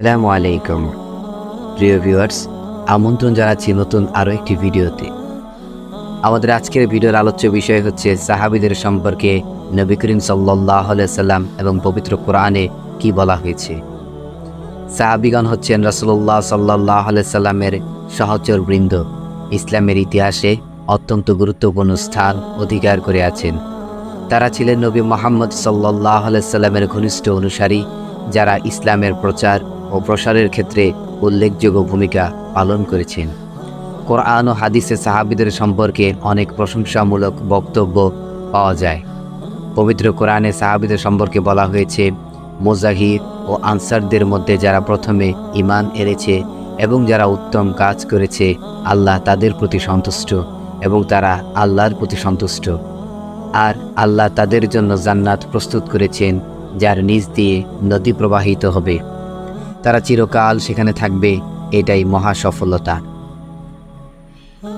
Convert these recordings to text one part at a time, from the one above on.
আসসালামু আলাইকুম। প্রিয় ভিউয়ার্স, আমন্ত্রণ জানাচ্ছি নতুন আরও একটি ভিডিওতে। আমাদের আজকের ভিডিওর আলোচ্য বিষয় হচ্ছে সাহাবিদের সম্পর্কে নবী করিম সাল্লাহ সাল্লাম এবং পবিত্র কোরআনে কি বলা হয়েছে। সাহাবিগণ হচ্ছেন রসল্লাহ সাল্লাহ সাল্লামের সহচর বৃন্দ। ইসলামের ইতিহাসে অত্যন্ত গুরুত্বপূর্ণ স্থান অধিকার করে আছেন। তারা ছিলেন নবী মোহাম্মদ সাল্লাহ সাল্লামের ঘনিষ্ঠ অনুসারী, যারা ইসলামের প্রচার ও প্রসারের ক্ষেত্রে উল্লেখযোগ্য ভূমিকা পালন করেছেন। কোরআন ও হাদিসে সাহাবিদের সম্পর্কে অনেক প্রশংসামূলক বক্তব্য পাওয়া যায়। পবিত্র কোরআনে সাহাবিদের সম্পর্কে বলা হয়েছে মোজাহির ও আনসারদের মধ্যে যারা প্রথমে ইমান এনেছে এবং যারা উত্তম কাজ করেছে, আল্লাহ তাদের প্রতি সন্তুষ্ট এবং তারা আল্লাহর প্রতি সন্তুষ্ট। আর আল্লাহ তাদের জন্য জান্নাত প্রস্তুত করেছেন, যার নিচ দিয়ে নদী প্রবাহিত হবে। তারা চিরকাল সেখানে থাকবে, এটাই মহা সফলতা।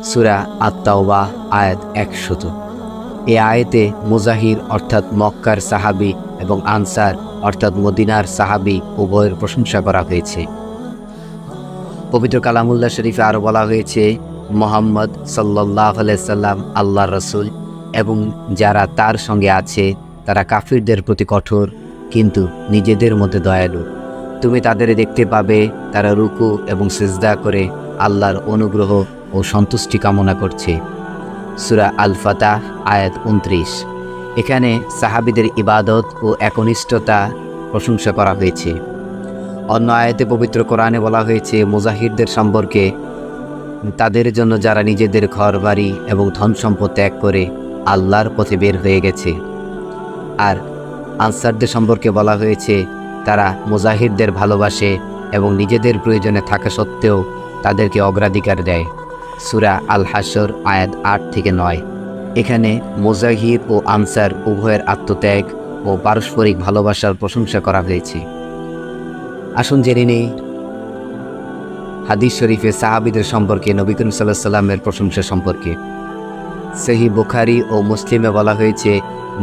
সুরা আত্মাওবা আয়াত একশত। এ আয়েতে মুজাহির অর্থাৎ মক্কার সাহাবি এবং আনসার অর্থাৎ মদিনার সাহাবি উভয়ের প্রশংসা করা হয়েছে। পবিত্র কালামুল্লাহ শরীফে আরও বলা হয়েছে, মোহাম্মদ সাল্লাহ সাল্লাম আল্লাহ রসুল এবং যারা তার সঙ্গে আছে, তারা কাফিরদের প্রতি কঠোর, কিন্তু নিজেদের মধ্যে দয়ালু। তুমি তাদের দেখতে পাবে, তারা রুকু এবং সিজদা করে আল্লাহর অনুগ্রহ ও সন্তুষ্টি কামনা করছে। সুরা আল ফাতাহ আয়াত উনত্রিশ। এখানে সাহাবিদের ইবাদত ও একনিষ্ঠতা প্রশংসা করা হয়েছে। অন্য আয়াতে পবিত্র কোরআনে বলা হয়েছে মুজাহিরদের সম্পর্কে, তাদের জন্য যারা নিজেদের ঘর বাড়ি এবং ধন সম্পদ ত্যাগ করে আল্লাহর পথে বের হয়ে গেছে। আর আনসারদের সম্পর্কে বলা হয়েছে তারা মুজাহিদদের ভালোবাসে এবং নিজেদের প্রয়োজনে থাকা সত্ত্বেও তাদেরকে অগ্রাধিকার দেয়। সুরা আল হাসর আয়াত আট থেকে নয়। এখানে মুজাহিদ ও আনসার উভয়ের আত্মত্যাগ ও পারস্পরিক ভালোবাসার প্রশংসা করা হয়েছে। আসুন জেনে নেই, হাদিস শরীফে সাহাবিদের সম্পর্কে নবী করিম সাল্লাহ সাল্লামের প্রশংসা সম্পর্কে। সেহি বুখারি ও মুসলিমে বলা হয়েছে,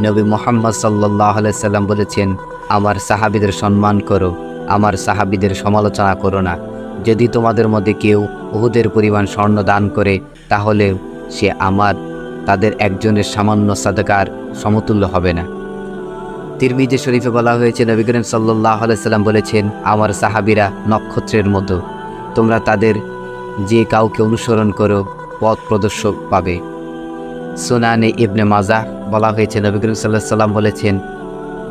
নবী মোহাম্মদ সাল্লাহ সাল্লাম বলেছেন আমার সাহাবিদের সম্মান করো, আমার সাহাবিদের সমালোচনা করো না। যদি তোমাদের মধ্যে কেউ উহুদের পরিমাণ স্বর্ণ দান করে, তাহলে সে আমার, তাদের একজনের সামান্য সাদাকার সমতুল্য হবে না। তিরমিজে শরীফে বলা হয়েছে, নবী করিম সাল্লাহ সাল্লাম বলেছেন, আমার সাহাবিরা নক্ষত্রের মতো। তোমরা তাদের যে কাউকে অনুসরণ করো, পথ প্রদর্শক পাবে। সোনানে ইবনে মাজা বলা হয়েছে, নবী করিম সাল্লাহ সাল্লাম বলেছেন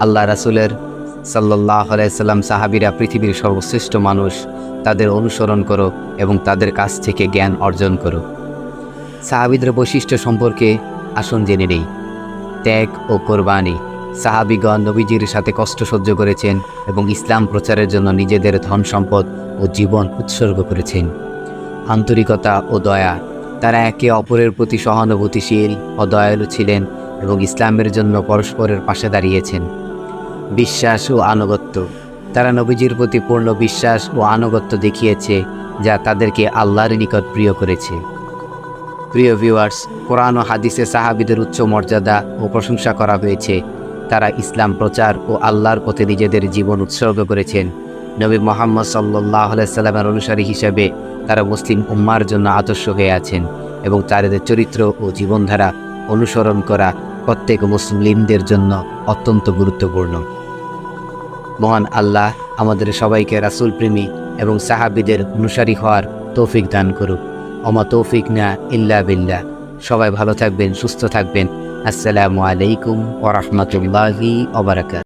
আল্লাহ রাসুলের সাল্লাহ সাল্লাম সাহাবিরা পৃথিবীর সর্বশ্রেষ্ঠ মানুষ, তাদের অনুসরণ করো এবং তাদের কাছ থেকে জ্ঞান অর্জন করো। সাহাবিদের বৈশিষ্ট্য সম্পর্কে আসন জেনে নেই। ত্যাগ ও কোরবানি সাহাবিগণ নবীজির সাথে কষ্ট সহ্য করেছেন এবং ইসলাম প্রচারের জন্য নিজেদের ধন সম্পদ ও জীবন উৎসর্গ করেছেন। আন্তরিকতা ও দয়া, তারা একে অপরের প্রতি সহানুভূতিশীল ও দয়ালু ছিলেন এবং ইসলামের জন্য পরস্পরের পাশে দাঁড়িয়েছেন। বিশ্বাস ও আনুগত্য। তারা নবীজির প্রতি পূর্ণ বিশ্বাস ও আনুগত্য দেখিয়েছে, যা তাদেরকে আল্লাহর নিকট প্রিয় করেছে। প্রিয় ভিউয়ার্স কোরআন ও হাদিসে সাহাবিদের উচ্চ মর্যাদা ও প্রশংসা করা হয়েছে। তারা ইসলাম প্রচার ও আল্লাহর পথে নিজেদের জীবন উৎসর্গ করেছেন। নবী মোহাম্মদ সাল্লাহ সাল্লামের অনুসারী হিসেবে তারা মুসলিম উম্মার জন্য আদর্শ হয়ে আছেন এবং তাদের চরিত্র ও জীবনধারা অনুসরণ করা প্রত্যেক মুসলিমদের জন্য অত্যন্ত গুরুত্বপূর্ণ। মহান আল্লাহ আমাদের সবাইকে রাসুল প্রেমী এবং সাহাবিদের অনুসারী হওয়ার তৌফিক দান করুক। অমা তৌফিক না ইল্লা বিল্লা সবাই ভালো থাকবেন, সুস্থ থাকবেন। আসসালামু আলাইকুম ওরহমতুল্লাহি ওবরাকাত